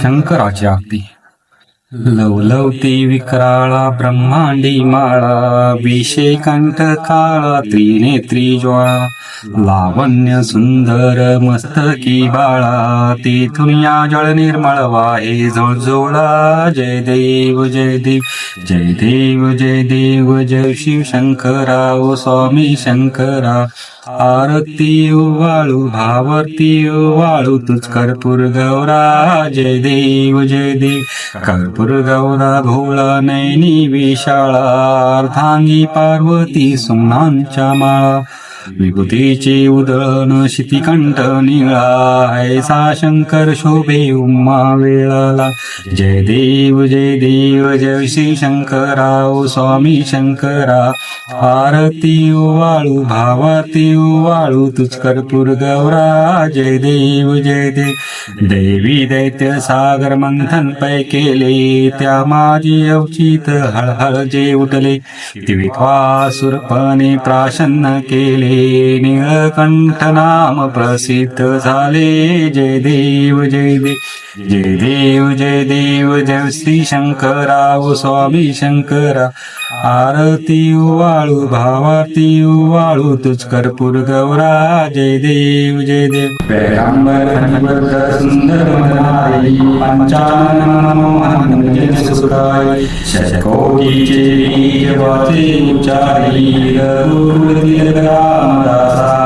शंकराची आरती लवलवती विकराळा ब्रह्मांडी माळा विषे कंठ काळा त्रिनेत्री ज्वाळा लावण्य सुंदर मस्तकी बाळा तेथून या जळ निर्मळ वाहे झुळझुळा जय देव जय देव जय देव जय देव जय शिव शंकरा ओ स्वामी शंकरा आरती वाळू भावती वाळू तुझ कर्पूर गौरा जय देव जय देव. कर्पूर गौरा घोळा नैनी विशाळा अर्धांगी पार्वती सुमनांच्या माळा. विभूतीचे उदळण शितिकंठ निळा ऐसा शंकर शोभे उम्मा वेळाला. जय देव जय देव जय श्री शंकराव स्वामी शंकरा. आरती वाळू भावाती वाळू तुझ गौरा. जय देव जय देव देवी दैत्य सागर मंथन पै केले. त्या माझी अवचित हळहळ जे उठले. दिविक्वासुरपणे प्राशन्न केले. निळकंठ नाम प्रसिद्ध झाले. जय देव जय देव जय देव जय देव जय श्री शंकराव स्वामी शंकरा. आरती वाळू भावारती वाळू तुझ कर्पूर गौरा. जय देव जय देव. पैगंबर सुंदर मनाई पंचानन मनोहन काय सुखाई शतकोटीचे बीज वाचे उच्चारी रघुवीर रामदासांतरी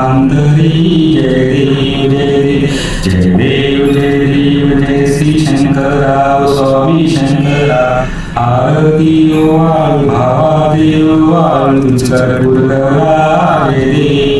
जय देव जय देव जय देव जय देव जय श्री शंकराव स्वामी शंकरा आरती वाळ भावादेव वाळ तुझ कर्पूर गौरा जय देव